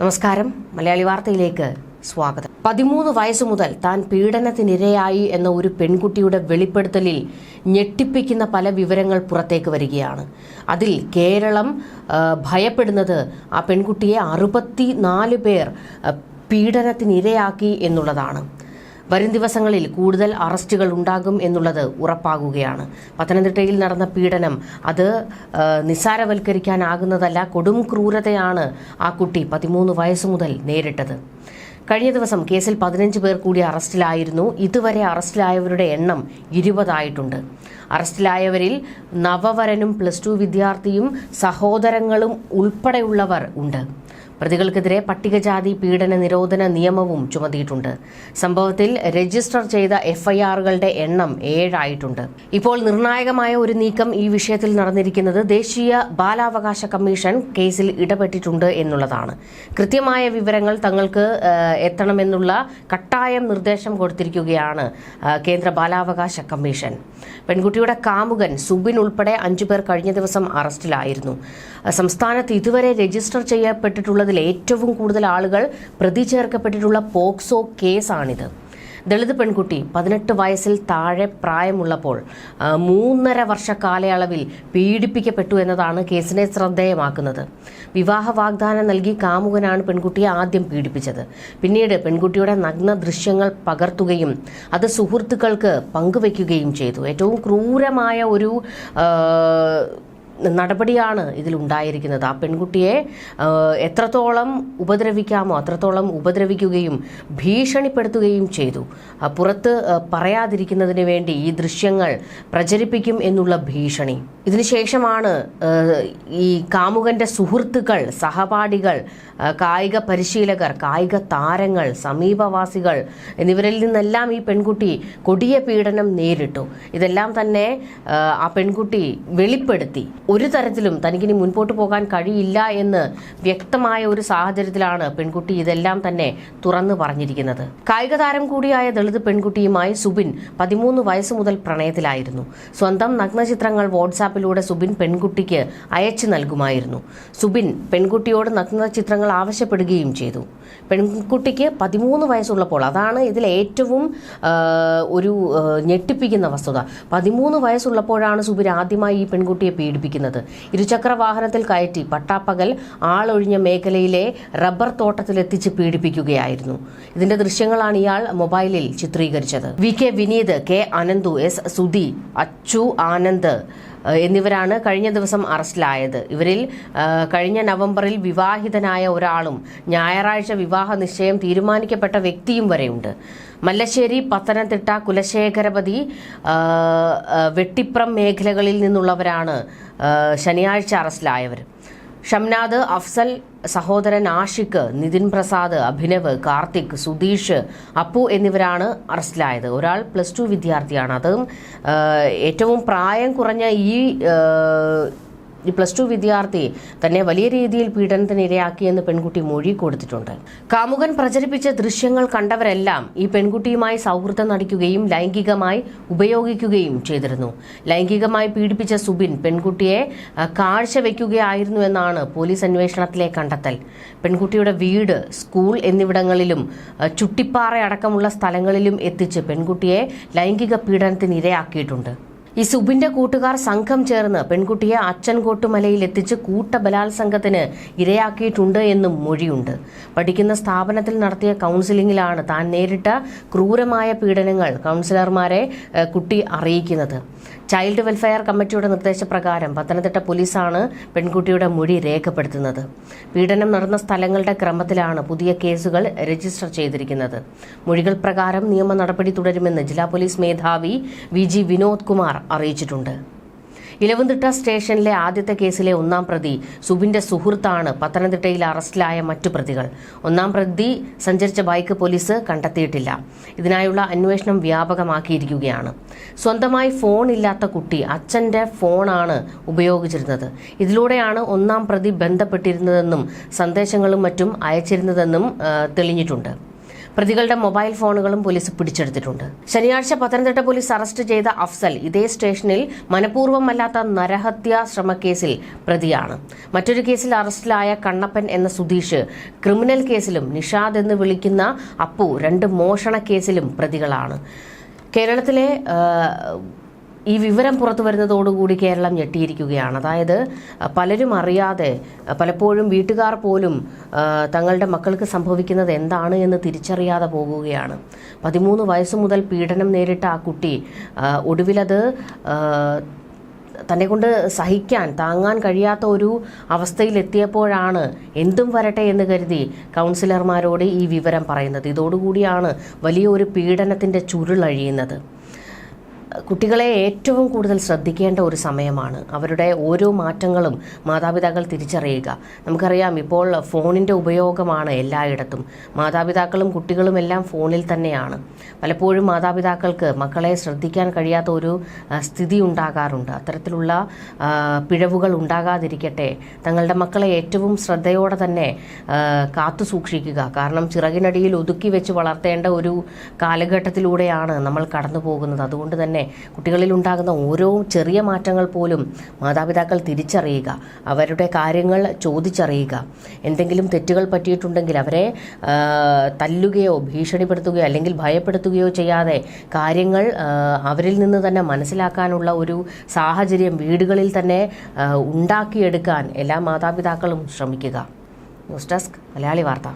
നമസ്കാരം. മലയാളി വാർത്തയിലേക്ക് സ്വാഗതം. പതിമൂന്ന് വയസ്സു മുതൽ താൻ പീഡനത്തിനിരയായി എന്ന ഒരു പെൺകുട്ടിയുടെ വെളിപ്പെടുത്തലിൽ ഞെട്ടിപ്പിക്കുന്ന പല വിവരങ്ങൾ പുറത്തേക്ക് വരികയാണ്. അതിൽ കേരളം ഭയപ്പെടുന്നത് ആ പെൺകുട്ടിയെ അറുപത്തി പേർ പീഡനത്തിനിരയാക്കി എന്നുള്ളതാണ്. വരും ദിവസങ്ങളിൽ കൂടുതൽ അറസ്റ്റുകൾ ഉണ്ടാകും എന്നുള്ളത് ഉറപ്പാകുകയാണ്. പത്തനംതിട്ടയിൽ നടന്ന പീഡനം അത് നിസ്സാരവൽക്കരിക്കാനാകുന്നതല്ല കൊടും ക്രൂരതയാണ് ആ കുട്ടി പതിമൂന്ന് വയസ്സ് മുതൽ നേരിട്ടത്. കഴിഞ്ഞ ദിവസം കേസിൽ പതിനഞ്ച് പേർ കൂടി അറസ്റ്റിലായിരുന്നു. ഇതുവരെ അറസ്റ്റിലായവരുടെ എണ്ണം ഇരുപതായിട്ടുണ്ട്. അറസ്റ്റിലായവരിൽ നവവരനും പ്ലസ് ടു വിദ്യാർത്ഥിയും സഹോദരങ്ങളും ഉൾപ്പെടെയുള്ളവർ ഉണ്ട്. പ്രതികൾക്കെതിരെ പട്ടികജാതി പീഡന നിരോധന നിയമവും ചുമത്തിയിട്ടുണ്ട്. സംഭവത്തിൽ രജിസ്റ്റർ ചെയ്ത എഫ്ഐആറുകളുടെ എണ്ണം ഏഴായിട്ടുണ്ട്. ഇപ്പോൾ നിർണായകമായ ഒരു നീക്കം ഈ വിഷയത്തിൽ നടന്നിരിക്കുന്നത് ദേശീയ ബാലാവകാശ കമ്മീഷൻ കേസിൽ ഇടപെട്ടിട്ടുണ്ട് എന്നുള്ളതാണ്. കൃത്യമായ വിവരങ്ങൾ തങ്ങൾക്ക് എത്തണമെന്നുള്ള കട്ടായം നിർദ്ദേശം കൊടുത്തിരിക്കുകയാണ് കേന്ദ്ര ബാലാവകാശ കമ്മീഷൻ. പെൺകുട്ടിയുടെ കാമുകൻ സുബിൻ ഉൾപ്പെടെ അഞ്ചുപേർ കഴിഞ്ഞ ദിവസം അറസ്റ്റിലായിരുന്നു. സംസ്ഥാനത്ത് ഇതുവരെ രജിസ്റ്റർ ചെയ്യപ്പെട്ടിട്ടുള്ളതിൽ ഏറ്റവും കൂടുതൽ ആളുകൾ പ്രതി ചേർക്കപ്പെട്ടിട്ടുള്ള പോക്സോ കേസാണിത്. ദളിത് പെൺകുട്ടി പതിനെട്ട് വയസ്സിൽ താഴെ പ്രായമുള്ളപ്പോൾ മൂന്നര വർഷ കാലയളവിൽ പീഡിപ്പിക്കപ്പെട്ടു എന്നതാണ് കേസിനെ ശ്രദ്ധേയമാക്കുന്നത്. വിവാഹ വാഗ്ദാനം നൽകി കാമുകനാണ് പെൺകുട്ടിയെ ആദ്യം പീഡിപ്പിച്ചത്. പിന്നീട് പെൺകുട്ടിയുടെ നഗ്ന ദൃശ്യങ്ങൾ പകർത്തുകയും അത് സുഹൃത്തുക്കൾക്ക് പങ്കുവയ്ക്കുകയും ചെയ്തു. ഏറ്റവും ക്രൂരമായ ഒരു നടപടിയാണ് ഇതിലുണ്ടായിരിക്കുന്നത് ആ പെൺകുട്ടിയെ എത്രത്തോളം ഉപദ്രവിക്കാമോ അത്രത്തോളം ഉപദ്രവിക്കുകയും ഭീഷണിപ്പെടുത്തുകയും ചെയ്തു. പുറത്ത് പറയാതിരിക്കുന്നതിന് വേണ്ടി ഈ ദൃശ്യങ്ങൾ പ്രചരിപ്പിക്കും എന്നുള്ള ഭീഷണി. ഇതിനുശേഷമാണ് ഈ കാമുകന്റെ സുഹൃത്തുക്കൾ സഹപാഠികൾ കായിക പരിശീലകർ കായിക താരങ്ങൾ സമീപവാസികൾ എന്നിവരിൽ നിന്നെല്ലാം ഈ പെൺകുട്ടി കൊടിയ പീഡനം നേരിട്ടു. ഇതെല്ലാം തന്നെ ആ പെൺകുട്ടി വെളിപ്പെടുത്തി. ഒരു തരത്തിലും തനിക്കിനി മുൻപോട്ട് പോകാൻ കഴിയില്ല എന്ന് വ്യക്തമായ ഒരു സാഹചര്യത്തിലാണ് പെൺകുട്ടി ഇതെല്ലാം തന്നെ തുറന്നു പറഞ്ഞിരിക്കുന്നത്. കായിക താരം കൂടിയായ ദളിത് പെൺകുട്ടിയുമായി സുബിൻ പതിമൂന്ന് വയസ്സ് മുതൽ പ്രണയത്തിലായിരുന്നു. സ്വന്തം നഗ്നചിത്രങ്ങൾ വാട്സാപ്പിലൂടെ സുബിൻ പെൺകുട്ടിക്ക് അയച്ചു നൽകുമായിരുന്നു. സുബിൻ പെൺകുട്ടിയോട് നഗ്നചിത്രങ്ങൾ ആവശ്യപ്പെടുകയും ചെയ്തു. പെൺകുട്ടിക്ക് പതിമൂന്ന് വയസ്സുള്ളപ്പോൾ അതാണ് ഇതിൽ ഏറ്റവും ഒരു ഞെട്ടിപ്പിക്കുന്ന വസ്തുത. പതിമൂന്ന് വയസ്സുള്ളപ്പോഴാണ് സുബിൻ ആദ്യമായി ഈ പെൺകുട്ടിയെ പീഡിപ്പിക്കുന്നത്. ഇരുചക്ര വാഹനത്തിൽ കയറ്റി പട്ടാപ്പകൽ ആളൊഴിഞ്ഞ മേഖലയിലെ റബ്ബർ തോട്ടത്തിലെത്തിച്ച് പീഡിപ്പിക്കുകയായിരുന്നു. ഇതിന്റെ ദൃശ്യങ്ങളാണ് ഇയാൾ മൊബൈലിൽ ചിത്രീകരിച്ചത്. V K Vineeth K Ananthu S Sudhi Achu Anand എന്നിവരാണ് കഴിഞ്ഞ ദിവസം അറസ്റ്റിലായത്. ഇവരിൽ കഴിഞ്ഞ നവംബറിൽ വിവാഹിതനായ ഒരാളും ഞായറാഴ്ച വിവാഹ നിശ്ചയം തീരുമാനിക്കപ്പെട്ട വ്യക്തിയും വരെയുണ്ട്. മല്ലശ്ശേരി പത്തനംതിട്ട കുലശേഖരപതി വെട്ടിപ്രം മേഖലകളിൽ നിന്നുള്ളവരാണ് ശനിയാഴ്ച അറസ്റ്റിലായവർ. ഷംനാദ് അഫ്സൽ സഹോദരൻ ആഷിഖ് നിതിൻ പ്രസാദ് അഭിനവ് കാർത്തിക് സുധീഷ് അപ്പു എന്നിവരാണ് അറസ്റ്റിലായത്. ഒരാൾ പ്ലസ് ടു വിദ്യാർത്ഥിയാണ്. അതും ഏറ്റവും പ്രായം കുറഞ്ഞ ഈ ഈ പ്ലസ് ടു വിദ്യാർത്ഥി തന്നെ വലിയ രീതിയിൽ പീഡനത്തിന് ഇരയാക്കിയെന്ന് പെൺകുട്ടി മൊഴി കൊടുത്തിട്ടുണ്ട്. കാമുകൻ പ്രചരിപ്പിച്ച ദൃശ്യങ്ങൾ കണ്ടവരെല്ലാം ഈ പെൺകുട്ടിയുമായി സൗഹൃദം നടിക്കുകയും ലൈംഗികമായി ഉപയോഗിക്കുകയും ചെയ്തിരുന്നു. ലൈംഗികമായി പീഡിപ്പിച്ച സുബിൻ പെൺകുട്ടിയെ കാഴ്ച കാഴ്ചവെക്കുകയായിരുന്നു എന്നാണ് പോലീസ് അന്വേഷണത്തിലെ കണ്ടെത്തൽ. പെൺകുട്ടിയുടെ വീട് സ്കൂൾ എന്നിവിടങ്ങളിലും ചുട്ടിപ്പാറ അടക്കമുള്ള സ്ഥലങ്ങളിലും എത്തിച്ച് പെൺകുട്ടിയെ ലൈംഗിക പീഡനത്തിന് ഇരയാക്കിയിട്ടുണ്ട് ഈ സുബിന്റെ കൂട്ടുകാർ സംഘം ചേർന്ന് പെൺകുട്ടിയെ അച്ചൻകോട്ടുമലയിൽ എത്തിച്ച് കൂട്ട ബലാത്സംഗത്തിന് ഇരയാക്കിയിട്ടുണ്ട് എന്നും മൊഴിയുണ്ട്. പഠിക്കുന്ന സ്ഥാപനത്തിൽ നടത്തിയ കൗൺസിലിംഗിലാണ് താൻ നേരിട്ട ക്രൂരമായ പീഡനങ്ങൾ കൗൺസിലർമാരെ കുട്ടി അറിയിക്കുന്നത്. ചൈൽഡ് വെൽഫെയർ കമ്മിറ്റിയുടെ നിർദ്ദേശപ്രകാരം പത്തനംതിട്ട പോലീസാണ് പെൺകുട്ടിയുടെ മൊഴി രേഖപ്പെടുത്തുന്നത്. പീഡനം നടന്ന സ്ഥലങ്ങളുടെ ക്രമത്തിലാണ് പുതിയ കേസുകൾ രജിസ്റ്റർ ചെയ്തിരിക്കുന്നത്. മൊഴികൾ പ്രകാരം നിയമ നടപടി തുടരുമെന്ന് ജില്ലാ പോലീസ് മേധാവി വി ജി വിനോദ് കുമാർ അറിയിച്ചിട്ടുണ്ട്. ഇലവന്തിട്ട സ്റ്റേഷനിലെ ആദ്യത്തെ കേസിലെ ഒന്നാം പ്രതി സുബിന്റെ സുഹൃത്താണ് പത്തനംതിട്ടയിൽ അറസ്റ്റിലായ മറ്റു പ്രതികൾ. ഒന്നാം പ്രതി സഞ്ചരിച്ച ബൈക്ക് പോലീസ് കണ്ടെത്തിയിട്ടില്ല. ഇതിനായുള്ള അന്വേഷണം വ്യാപകമാക്കിയിരിക്കുകയാണ്. സ്വന്തമായി ഫോൺ ഇല്ലാത്ത കുട്ടി അച്ഛന്റെ ഫോണാണ് ഉപയോഗിച്ചിരുന്നത്. ഇതിലൂടെയാണ് ഒന്നാം പ്രതി ബന്ധപ്പെട്ടിരുന്നതെന്നും സന്ദേശങ്ങളും മറ്റും അയച്ചിരുന്നതെന്നും തെളിഞ്ഞിട്ടുണ്ട്. പ്രതികളുടെ മൊബൈൽ ഫോണുകളും പോലീസ് പിടിച്ചെടുത്തിട്ടുണ്ട്. ശനിയാഴ്ച പത്തനംതിട്ട പോലീസ് അറസ്റ്റ് ചെയ്ത അഫ്സൽ ഇതേ സ്റ്റേഷനിൽ മനഃപൂർവമല്ലാത്ത നരഹത്യാ ശ്രമക്കേസിൽ പ്രതിയാണ്. മറ്റൊരു കേസിൽ അറസ്റ്റിലായ കണ്ണപ്പൻ എന്ന സുധീഷ് ക്രിമിനൽ കേസിലും നിഷാദ് എന്ന് വിളിക്കുന്ന അപ്പു രണ്ട് മോഷണ കേസിലും പ്രതികളാണ്. കേരളത്തിലെ ഈ വിവരം പുറത്തു വരുന്നതോടുകൂടി കേരളം ഞെട്ടിയിരിക്കുകയാണ്. അതായത് പലരും അറിയാതെ പലപ്പോഴും വീട്ടുകാർ പോലും തങ്ങളുടെ മക്കൾക്ക് സംഭവിക്കുന്നത് എന്താണ് എന്ന് തിരിച്ചറിയാതെ പോകുകയാണ്. പതിമൂന്ന് വയസ്സ് മുതൽ പീഡനം നേരിട്ട ആ കുട്ടി ഒടുവിലത് തന്നെ കൊണ്ട് സഹിക്കാൻ താങ്ങാൻ കഴിയാത്ത ഒരു അവസ്ഥയിലെത്തിയപ്പോഴാണ് എന്തും വരട്ടെ എന്ന് കരുതി കൗൺസിലർമാരോട് ഈ വിവരം പറയുന്നത്. ഇതോടുകൂടിയാണ് വലിയൊരു പീഡനത്തിന്റെ ചുരുളഴിയുന്നത് കുട്ടികളെ ഏറ്റവും കൂടുതൽ ശ്രദ്ധിക്കേണ്ട ഒരു സമയമാണ്. അവരുടെ ഓരോ മാറ്റങ്ങളും മാതാപിതാക്കൾ തിരിച്ചറിയുക. നമുക്കറിയാം ഇപ്പോൾ ഫോണിന്റെ ഉപയോഗമാണ് എല്ലായിടത്തും. മാതാപിതാക്കളും കുട്ടികളും എല്ലാം ഫോണിൽ തന്നെയാണ്. പലപ്പോഴും മാതാപിതാക്കൾക്ക് മക്കളെ ശ്രദ്ധിക്കാൻ കഴിയാത്ത ഒരു സ്ഥിതി ഉണ്ടാകാറുണ്ട്. അത്തരത്തിലുള്ള പിഴവുകൾ ഉണ്ടാകാതിരിക്കട്ടെ. തങ്ങളുടെ മക്കളെ ഏറ്റവും ശ്രദ്ധയോടെ തന്നെ കാത്തു സൂക്ഷിക്കുക. കാരണം ചിറകിനടിയിൽ ഒതുക്കി വെച്ച് വളർത്തേണ്ട ഒരു കാലഘട്ടത്തിലൂടെയാണ് നമ്മൾ കടന്നു പോകുന്നത് അതുകൊണ്ട് തന്നെ കുട്ടികളിൽ ഉണ്ടാകുന്ന ഓരോ ചെറിയ മാറ്റങ്ങൾ പോലും മാതാപിതാക്കൾ തിരിച്ചറിയുക അവരുടെ കാര്യങ്ങൾ ചോദിച്ചറിയുക. എന്തെങ്കിലും തെറ്റുകൾ പറ്റിയിട്ടുണ്ടെങ്കിൽ അവരെ തല്ലുകയോ ഭീഷണിപ്പെടുത്തുകയോ അല്ലെങ്കിൽ ഭയപ്പെടുത്തുകയോ ചെയ്യാതെ കാര്യങ്ങൾ അവരിൽ നിന്ന് തന്നെ മനസ്സിലാക്കാനുള്ള ഒരു സാഹചര്യം വീടുകളിൽ തന്നെ ഉണ്ടാക്കിയെടുക്കാൻ എല്ലാ മാതാപിതാക്കളും ശ്രമിക്കുക. ന്യൂസ് ഡെസ്ക് മലയാളി വാർത്ത.